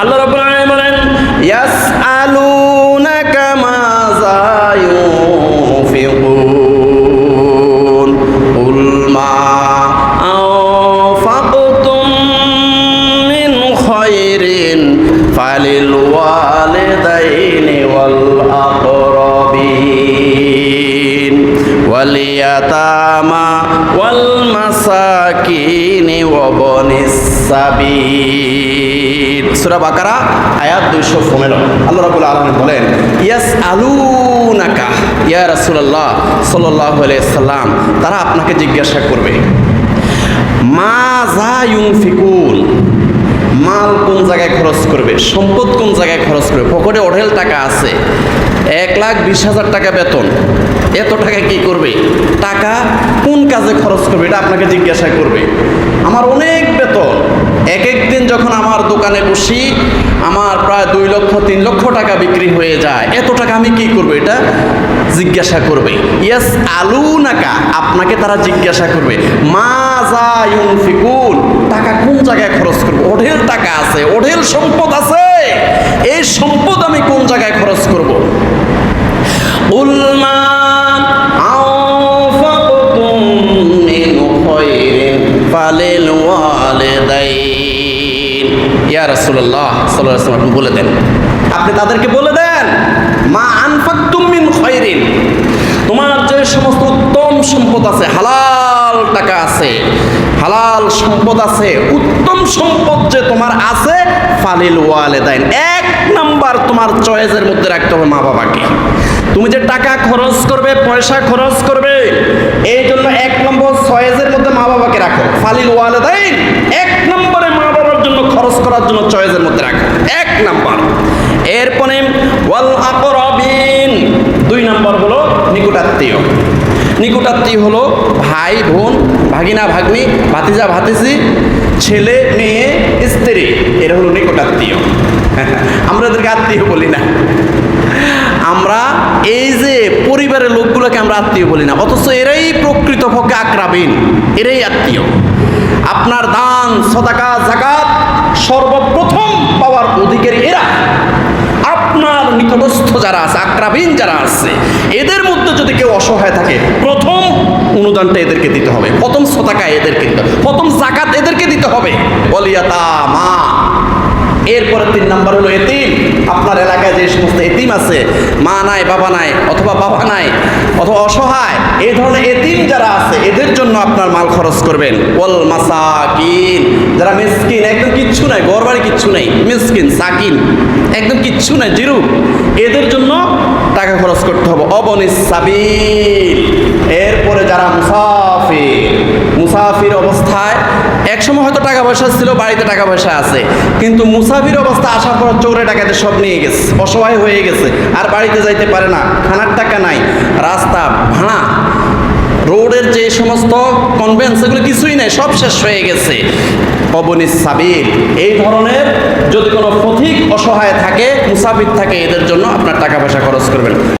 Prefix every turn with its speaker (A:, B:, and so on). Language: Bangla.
A: আল্লাহ রাব্বুল আলামিন বলেন, ইয়াসআলুনাকা মাযা ইউনফিকুন কুল মা আনফাকতুম মিন খায়রিন ফালিল ওয়ালিদাইনি ওয়াল আকরাবিন, ওয়াল ইয়াতামা ওয়াল মাসাকিনি. ওয়া বনিস সাবিল সূরা বাকারা, আয়াত 215 আল্লাহ বলেন ইয়াস আলুনাকা ইয়া রাসূলুল্লাহ সাল্লাল্লাহু আলাইহি সাল্লাম তারা আপনাকে জিজ্ঞাসা করবে, মা যা ইউনফিকুন? মাল কোন জায়গায় খরচ করবে? সম্পদ কোন জায়গায় খরচ করবে? পকেটে অঢেল টাকা আছে। এক লাখ বিশ হাজার টাকা বেতন। এত টাকা কি করবে? টাকা কোন কাজে খরচ করবে এটা আপনাকে জিজ্ঞাসা করবে। আমার অনেক বেতন। এক এক দিন যখন আমার দোকানে বসি, আমার প্রায় দুই লক্ষ, তিন লক্ষ টাকা বিক্রি হয়ে যায়। এত টাকা আমি কি করব এটা জিজ্ঞাসা করবে। ইয়াস আলু নাকা আপনাকে তারা জিজ্ঞাসা করবে, মা যা ইউনফিকুন। টাকা কোন জায়গায় খরচ করব? অঢেল টাকা আছে, অঢেল সম্পদ আছে। এই সম্পদ ইয়া রাসূলুল্লাহ সাল্লাল্লাহু আলাইহি আপনি বলে দেন। আপনি তাদেরকে বলে দেন, মা আনফাকতুম মিন খায়রিন। তোমার যে সমস্ত উত্তম সম্পদ আছে, হালাল টাকা আছে, হালাল সম্পদ আছে, উত্তম সম্পদ যে তোমার আছে, ফালিল ওয়ালেদাইন। এক নাম্বার তোমার চয়েসের মধ্যে রাখতে হবে মা বাবাকে তুমি যে টাকা খরচ করবে, পয়সা খরচ করবে, এই জন্য এক নম্বর চয়েসের মধ্যে মা বাবাকে রাখো। ফালিল ওয়ালেদাইন, এক নম্বরে খরচ করার জন্য চয়েসের মধ্যে রাখো। এক নাম্বার। এরপরে ওয়াল আকরাবিন। দুই নম্বর হলো নিকটাত্মীয়। নিকটাত্মীয় হলো ভাই, বোন, ভাগিনা, ভাগ্নি, ভাতিজা, ভাতিজি, ছেলে, মেয়ে, স্ত্রী। এরা হলো নিকটাত্মীয়। আমরা এদেরকে আত্মীয় বলি না। আমরা এই যে পরিবারের লোকগুলোকে আমরা আত্মীয় বলি না, অথচ এরাই প্রকৃত প্রকৃতপক্ষে আক্রাবিন। এরাই আত্মীয়। আপনার দান, সদাকা, জাকাত সর্বপ্রথম পাওয়ার অধিকারী এরা। আপনার নিকটস্থ যারা আছে, আক্রাবীন যারা আছে, এদের মধ্যে যদি কেউ অসহায় থাকে, প্রথম অনুদানটা এদেরকে দিতে হবে। প্রথম শতাকা এদেরকে দিতে হবে। প্রথম জাকাত এদেরকে দিতে হবে। বলিয়াতা মা এরপরে তিন নাম্বার হলো এতিম আপনার এলাকায় যে সমস্ত এতিম আছে, মা নাই, বাবা নাই, অথবা বাবা নাই, অথবা অসহায় এই ধরনের এতিম যারা আছে, এদের জন্য আপনার মাল খরচ করবেন। ওল মাসাকিন, যারা মিসকিন, একদম কিচ্ছু নাই, ঘর বাড়ি কিচ্ছু নেই, মিসকিন, সাকিন, একদম কিচ্ছু নাই, জিরু। এদের জন্য টাকা খরচ করতে হবে, অবনিস সাবিল। এরপরে যারা মুসাফির টাকা পয়সা ছিল, বাড়িতে টাকা পয়সা আছে। কিন্তু মুসাফির অবস্থা আসার পর চোরে টাকাতে সব নিয়ে গেছে, অসহায় হয়ে গেছে, আর বাড়িতে যাইতে পারে না, খানার টাকা নাই, রাস্তা ভাড়া রোডের যে সমস্ত কনভেন্স এগুলো কিছুই নাই, সব শেষ হয়ে গেছে। অবনিস সাবিল, এই ধরনের যদি কোনো পথিক অসহায় থাকে, মুসাফির থাকে, এদের জন্য আপনার টাকা পয়সা খরচ করবেন।